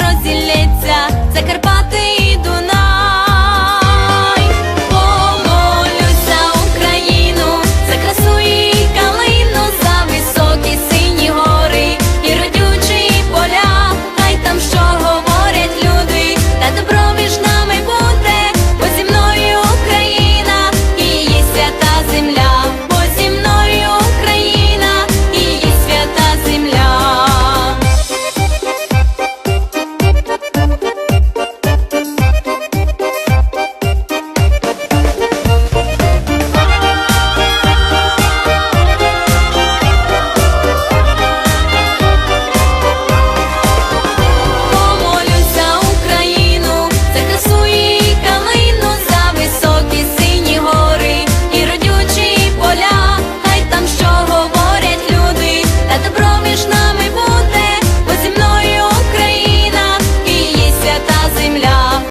розділиться. Закарпаття